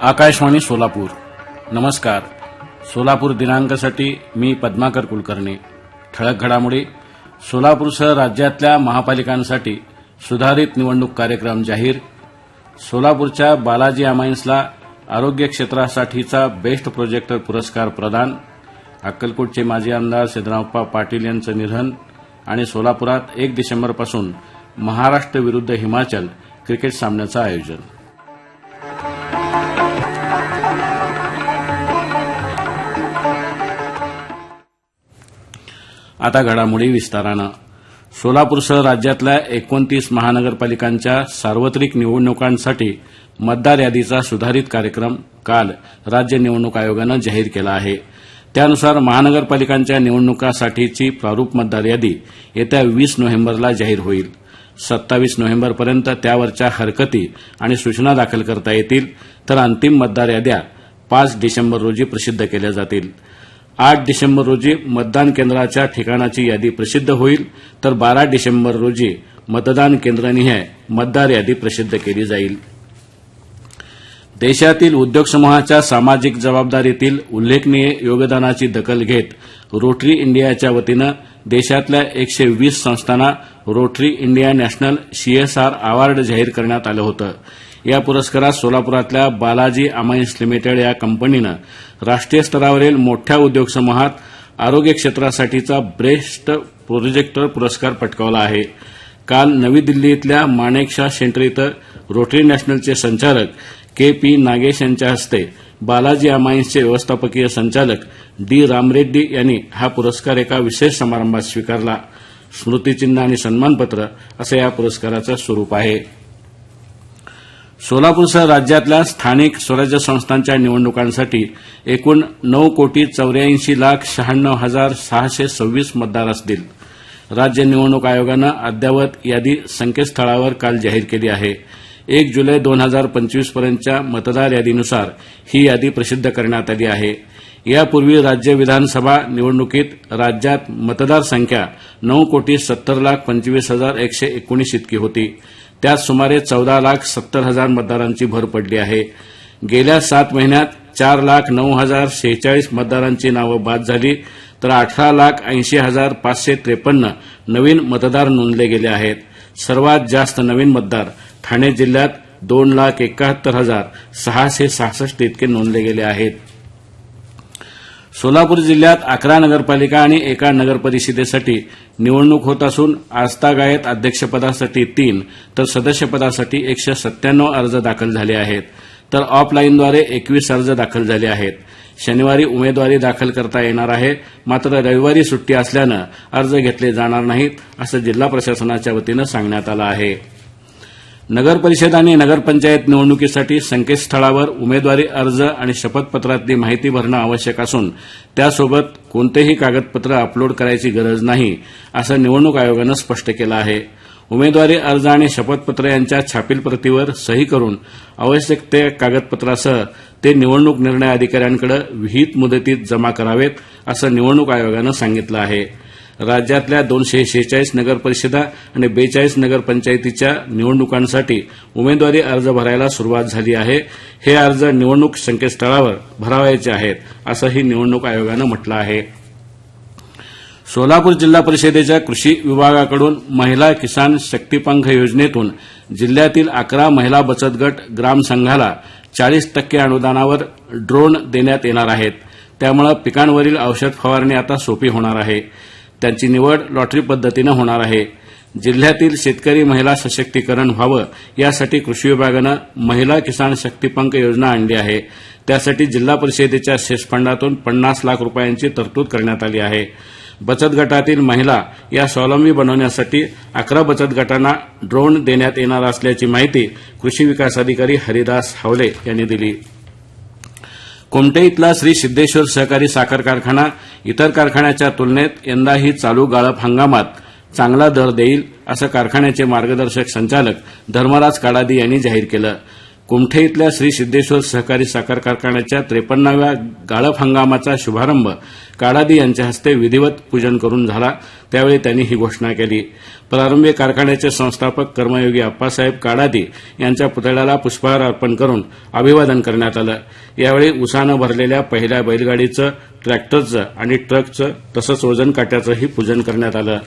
आकाशवाणी सोलापूर. नमस्कार. सोलापूर दिनांकासाठी मी पद्माकर कुलकर्णी. ठळक घडामोडी सोलापूरसह राज्यातल्या महापालिकांसाठी सुधारित निवडणूक कार्यक्रम जाहीर सोलापूरच्या बालाजी अमाईन्सला आरोग्य क्षेत्रासाठीचा बेस्ट प्रोजेक्टर पुरस्कार प्रदान अक्कलकोटचे माजी आमदार सिद्धरामप्पा पाटील यांचं निधन आणि सोलापुरात एक डिसेंबरपासून महाराष्ट्र विरुद्ध हिमाचल क्रिकेट सामन्याचं आयोजन. आता घडामोडी विस्तारानं. सोलापूरसह राज्यातल्या एकोणतीस महानगरपालिकांच्या सार्वत्रिक निवडणुकांसाठी मतदार यादीचा सुधारित कार्यक्रम काल राज्य निवडणूक आयोगानं जाहीर केला आहे. त्यानुसार महानगरपालिकांच्या निवडणुकासाठीची प्रारूप मतदार यादी येत्या वीस नोव्हेंबरला जाहीर होईल. सत्तावीस नोव्हेंबरपर्यंत त्यावरच्या हरकती आणि सूचना दाखल करता येतील तर अंतिम मतदार याद्या पाच डिसेंबर रोजी प्रसिद्ध केल्या जातील. आठ डिसेंबर रोजी मतदान केंद्राच्या ठिकाणाची यादी प्रसिद्ध होईल. तर बारा डिसेंबर रोजी मतदान केंद्रनिहाय मतदार यादी प्रसिद्ध केली जाईल. देशातील उद्योग समूहाच्या सामाजिक जबाबदारीतील उल्लेखनीय योगदानाची दखल घेत रोटरी इंडियाच्या वतीनं देशातल्या एकशे वीस संस्थांना Rotary India national CSR award जाहीर करण्यात आलं होतं. या पुरस्कारात सोलापुरातल्या बालाजी अमाईन्स लिमिटेड या कंपनीनं राष्ट्रीय स्तरावरील मोठ्या उद्योग समूहात आरोग्य क्षेत्रासाठीचा बेस्ट प्रोजेक्टर पुरस्कार पटकावला आहे. काल नवी दिल्ली इथल्या माणेकशा सेंटर इथं रोटरी नॅशनलचे संचालक के पी नागेश यांच्या हस्ते बालाजी अमाईन्सचे व्यवस्थापकीय संचालक डी रामरेड्डी यांनी हा पुरस्कार एका विशेष समारंभात स्वीकारला. स्मृतिचिन्ह आणि सन्मानपत्र असं या पुरस्काराचं स्वरूप आहे. सोलापूरसह राज्यातल्या स्थानिक स्वराज्य संस्थांच्या निवडणुकांसाठी एकूण नऊ कोटी चौऱ्याऐंशी लाख शहाण्णव हजार सहाशे सव्वीस मतदार असतील. राज्य निवडणूक आयोगानं अद्ययावत यादी संकेतस्थळावर काल जाहीर केली आहे. एक जुलै दोन हजार पंचवीस पर्यंतच्या मतदार यादीनुसार ही यादी प्रसिद्ध करण्यात आली आहे. यापूर्वी राज्य विधानसभा निवडणुकीत राज्यात मतदार संख्या नऊ कोटी सत्तर लाख पंचवीस हजार एकशे एकोणीस इतकी होती. त्यात सुमारे चौदा लाख सत्तर हजार मतदारांची भर पडली आहे. गेल्या सात महिन्यात चार लाख नऊ हजार शेहेचाळीस मतदारांची नावं बाद झाली तर अठरा लाख ऐंशी हजार पाचशे त्रेपन्न नवीन मतदार नोंदले गेले आहेत. सर्वात जास्त नवीन मतदार ठाणे जिल्ह्यात दोन लाख एकाहत्तर हजार सहाशे सहासष्ट इतके नोंदले गेले आहेत. सोलापूर जिल्ह्यात अकरा नगरपालिका आणि एका नगरपरिषदेसाठी निवडणूक होत असून आस्थागायत अध्यक्षपदासाठी तीन तर सदस्यपदासाठी एकशे सत्त्याण्णव अर्ज दाखल झाले आहेत. तर ऑफलाईनद्वारे एकवीस अर्ज दाखल झाले आहेत. शनिवारी उमेदवारी दाखल करता येणार आहे मात्र रविवारी सुट्टी असल्यानं अर्ज घेतले जाणार नाहीत असं जिल्हा प्रशासनाच्या वतीनं सांगण्यात आलं आहे. नगरपरिषद आणि नगरपंचायत निवडणुकीसाठी संकेतस्थळावर उमेदवारी अर्ज आणि शपथपत्रातली माहिती भरणं आवश्यक असून त्यासोबत कोणतेही कागदपत्र अपलोड करायची गरज नाही असं निवडणूक आयोगानं स्पष्ट केलं आहे. उमेदवारी अर्ज आणि शपथपत्र यांच्या छापील प्रतीवर सही करून आवश्यक ते कागदपत्रासह ते निवडणूक निर्णय अधिकाऱ्यांकडे विहित मुदतीत जमा करावेत असं निवडणूक आयोगानं सांगितलं आहे. राज्यातल्या दोनशे शेहेचाळीस नगरपरिषदा आणि बेचाळीस नगरपंचायतीच्या निवडणुकांसाठी उमेदवारी अर्ज भरायला सुरुवात झाली आहे. हे अर्ज निवडणूक संकेतस्थळावर भरावायचे आहेत असंही निवडणूक आयोगानं म्हटलं आहे. सोलापूर जिल्हा परिषदेच्या कृषी विभागाकडून महिला किसान शक्तीपंख योजनेतून जिल्ह्यातील अकरा महिला बचत गट ग्रामसंघाला चाळीस टक्के अनुदानावर ड्रोन देण्यात येणार आहेत. त्यामुळे पिकांवरील औषध फवारणी आता सोपी होणार आहे. त्यांची निवड लॉटरी पद्धतीनं होणार आहे. जिल्ह्यातील शेतकरी महिला सशक्तीकरण व्हावं यासाठी कृषी विभागानं महिला किसान शक्तीपंक योजना आणली आहे. त्यासाठी जिल्हा परिषदेच्या शेषफंडातून पन्नास लाख रुपयांची तरतूद करण्यात आली आहे. बचत गटातील महिला या स्वावलंबी बनवण्यासाठी अकरा बचत गटांना ड्रोन देण्यात येणार असल्याची माहिती कृषी विकास अधिकारी हरिदास हावले यांनी दिली. कोमटे इथला श्री सिद्धेश्वर सहकारी साखर कारखाना इतर कारखान्याच्या तुलनेत यंदाही चालू गाळप हंगामात चांगला दर देईल असं कारखान्याचे मार्गदर्शक संचालक धर्मराज काडादी यांनी जाहीर केलं. कुमठे इथल्या श्री सिद्धेश्वर सहकारी साखर कारखान्याच्या त्रेपन्नाव्या गाळप हंगामाचा शुभारंभ काडादी यांच्या हस्ते विधिवत पूजन करून झाला. त्यावेळी त्यांनी ही घोषणा केली. प्रारंभी कारखान्याचे संस्थापक कर्मयोगी अप्पासाहेब काडादी यांच्या पुतळ्याला पुष्पहार अर्पण करून अभिवादन करण्यात आलं. यावेळी उसानं भरलेल्या पहिल्या बैलगाडीचं ट्रॅक्टरचं आणि ट्रकचं तसंच वजन काट्याचंही पूजन करण्यात आलं.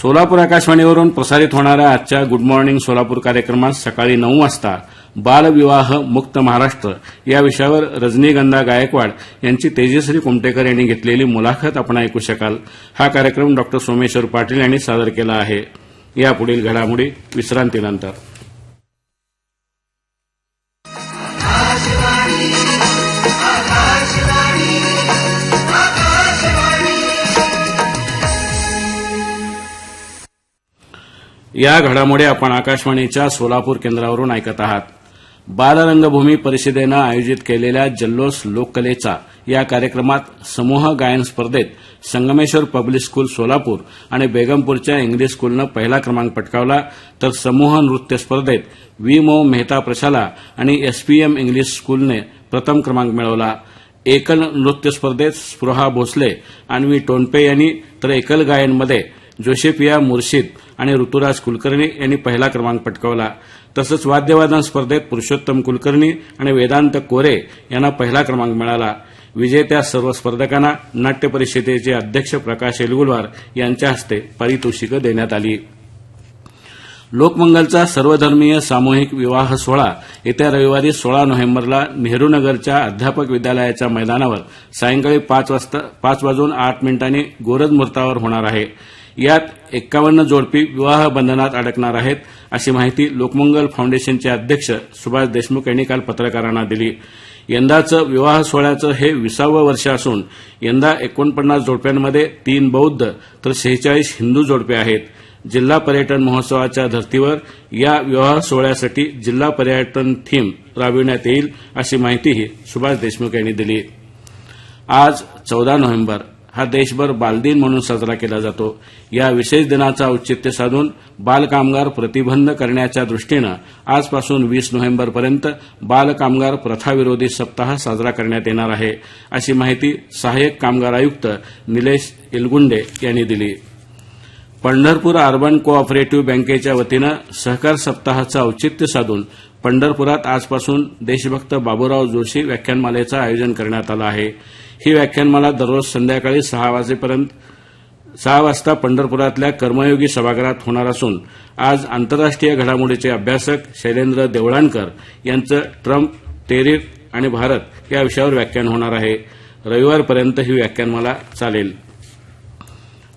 सोलापूर आकाशवाणीवरून प्रसारित होणाऱ्या आजच्या गुड मॉर्निंग सोलापूर कार्यक्रमात सकाळी नऊ वाजता बालविवाह मुक्त महाराष्ट्र या विषयावर रजनीगंधा गायकवाड यांची तेजश्री कुमटेकर यांनी घेतलेली मुलाखत आपण ऐकू शकाल. हा कार्यक्रम डॉ सोमेश्वर पाटील यांनी सादर केला आहे. यापुढील घडामोडी विश्रांतीनंतर. या घडामोडी आपण आकाशवाणीच्या सोलापूर केंद्रावरून ऐकत आहात. बालरंगभूमी परिषदेनं आयोजित केलेल्या जल्लोष लोककलेचा या कार्यक्रमात समूह गायन स्पर्धेत संगमेश्वर पब्लिक स्कूल सोलापूर आणि बेगमपूरच्या इंग्लिश स्कूलनं पहिला क्रमांक पटकावला. तर समूह नृत्य स्पर्धेत वी मो मेहता प्रशाला आणि एसपीएम इंग्लिश स्कूलने प्रथम क्रमांक मिळवला. एकल नृत्य स्पर्धेत स्पृहा भोसले अन्वी टोनपे यांनी तर एकल गायनमध्ये जोशेफिया मुर्शिद आणि ऋतुराज कुलकर्णी यांनी पहिला क्रमांक पटकावला. तसंच वाद्यवादन स्पर्धेत पुरुषोत्तम कुलकर्णी आणि वेदांत कोरे यांना पहिला क्रमांक मिळाला. विजेत्या सर्व स्पर्धकांना नाट्य परिषदेचे अध्यक्ष प्रकाश एलगुलवार यांच्या हस्ते पारितोषिकं देण्यात आली. लोकमंगलचा सर्वधर्मीय सामूहिक विवाह सोहळा येत्या रविवारी सोळा नोव्हेंबरला नेहरूनगरच्या अध्यापक विद्यालयाच्या मैदानावर सायंकाळी पाच वाजता पाच वाजून आठ मिनिटांनी गोरज मुहूर्तावर होणार आहे. यात एक्कावन्न जोडपी विवाह बंधनात अडकणार आहेत अशी माहिती लोकमंगल फाउंडेशनचे अध्यक्ष सुभाष देशमुख यांनी काल पत्रकारांना दिली. यंदाचं विवाह सोहळ्याचं हे विसावं वर्ष असून यंदा एकोणपन्नास जोडप्यांमध्ये तीन बौद्ध तर शेहेचाळीस हिंदू जोडपे आहेत. जिल्हा पर्यटन महोत्सवाच्या धर्तीवर या विवाह सोहळ्यासाठी जिल्हा पर्यटन थीम राबविण्यात येईल अशी माहितीही सुभाष देशमुख यांनी दिली. आज चौदा नोव्हेंबर. हा देशभर बालदिन म्हणून साजरा केला जातो. या विशेष दिनाचा औचित्य साधून बालकामगार प्रतिबंध करण्याच्या दृष्टीनं आजपासून वीस नोव्हेंबरपर्यंत बालकामगार प्रथाविरोधी सप्ताह साजरा करण्यात येणार आहे अशी माहिती सहाय्यक कामगार आयुक्त निलेश इलगुंडे यांनी दिली. पंढरपूर अर्बन कोऑपरेटिव्ह बँकेच्या वतीनं सहकार सप्ताहाचं औचित्य साधून पंढरपुरात आजपासून देशभक्त बाबूराव जोशी व्याख्यानमालेचं आयोजन करण्यात आलं आहे. ही व्याख्यानमाला दररोज संध्याकाळी सहा वाजेपर्यंत सहा वाजता पंढरपुरातल्या कर्मयोगी सभागृहात होणार असून आज आंतरराष्ट्रीय घडामोडीचे अभ्यासक शैलेंद्र देवळाणकर यांचं ट्रम्प टेरिफ आणि भारत या विषयावर व्याख्यान होणार आहे. रविवारपर्यंत ही व्याख्यानमाला चालेल.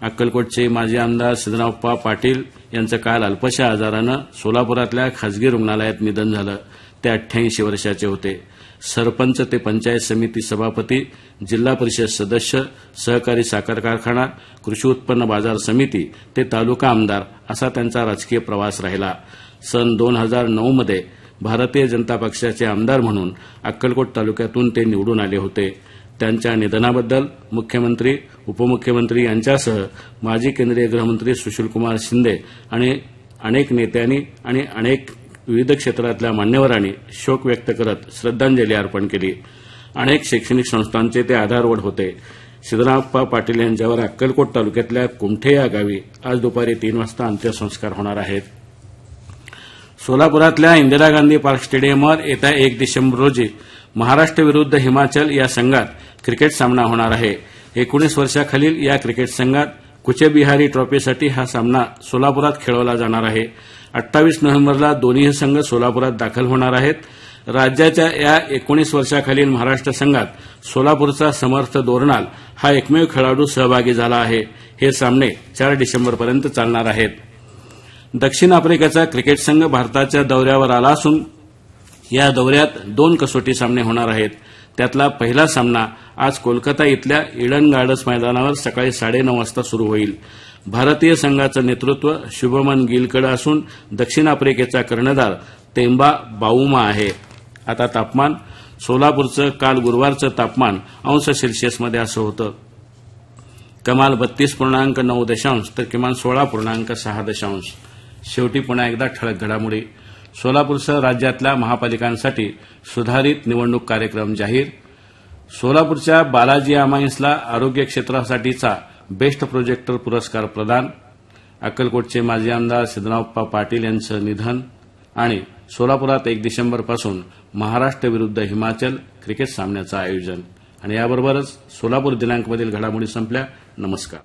अक्कलकोटचे माजी आमदार सिद्धरावप्पा पाटील यांचं काल अल्पशा आजारानं सोलापुरातल्या खासगी रुग्णालयात निधन झालं. ते अठ्ठ्याऐंशी वर्षाचे होते. सरपंच ते पंचायत समिती सभापती जिल्हा परिषद सदस्य सहकारी साखर कारखाना कृषी उत्पन्न बाजार समिती ते तालुका आमदार असा त्यांचा राजकीय प्रवास राहिला. सन दोन हजार नऊमध्ये भारतीय जनता पक्षाचे आमदार म्हणून अक्कलकोट तालुक्यातून ते निवडून आले होते. त्यांच्या निधनाबद्दल मुख्यमंत्री उपमुख्यमंत्री यांच्यासह माजी केंद्रीय गृहमंत्री सुशीलकुमार शिंदे आणि अनेक नेत्यांनी आणि अनेक विविध क्षेत्रातल्या मान्यवरांनी शोक व्यक्त करत श्रद्धांजली अर्पण केली. अनेक शैक्षणिक संस्थांचे ते आधारवड होते. सिद्धरामप्पा पाटील यांच्यावर अक्कलकोट तालुक्यातल्या कुमठे या गावी आज दुपारी तीन वाजता अंत्यसंस्कार होणार आहेत. सोलापुरातल्या इंदिरा गांधी पार्क स्टेडियमवर येत्या एक डिसेंबर रोजी महाराष्ट्र विरुद्ध हिमाचल या संघात क्रिकेट सामना होणार आहे. एकोणीस वर्षाखालील या क्रिकेट संघात कुचेबिहारी ट्रॉफीसाठी हा सामना सोलापुरात खेळवला जाणार आहे. अठ्ठावीस नोव्हेंबरला दोन्ही संघ सोलापुरात दाखल होणार आहेत. राज्याच्या या एकोणीस वर्षाखालील महाराष्ट्र संघात सोलापूरचा समर्थ दोरणाल हा एकमेव खेळाडू सहभागी झाला आहे. हे सामने चार डिसेंबरपर्यंत चालणार आहेत. दक्षिण आफ्रिकेचा क्रिकेट संघ भारताच्या दौऱ्यावर आला असून या दौऱ्यात दोन कसोटी सामने होणार आहेत. त्यातला पहिला सामना आज कोलकाता इथल्या इडन गार्डन्स मैदानावर सकाळी साडेनऊ वाजता सुरू होईल. भारतीय संघाचं नेतृत्व शुभमन गिलकडे असून दक्षिण आफ्रिकेचा कर्णधार तेंबा बाऊमा आहे. आता तापमान सोलापूरचं काल गुरुवारचं तापमान अंश सेल्सिअसमध्ये असं होतं. कमाल बत्तीस पूर्णांक नऊ दशांश तर किमान सोळा पूर्णांक सहा दशांश. शेवटी पुन्हा एकदा ठळक घडामोडी. सोलापूरसह राज्यातल्या महापालिकांसाठी सुधारित निवडणूक कार्यक्रम जाहीर. सोलापूरच्या बालाजी अमाईन्सला आरोग्य क्षेत्रासाठीचा बेस्ट प्रोजेक्टर पुरस्कार प्रदान अक्कलकोटचे माजी आमदार सिद्धनाप्पा पाटील यांचं निधन आणि सोलापुरात एक डिसेंबरपासून महाराष्ट्र विरुद्ध हिमाचल क्रिकेट सामन्याचं आयोजन. आणि याबरोबरच सोलापूर दिनांकमधील घडामोडी संपल्या. नमस्कार.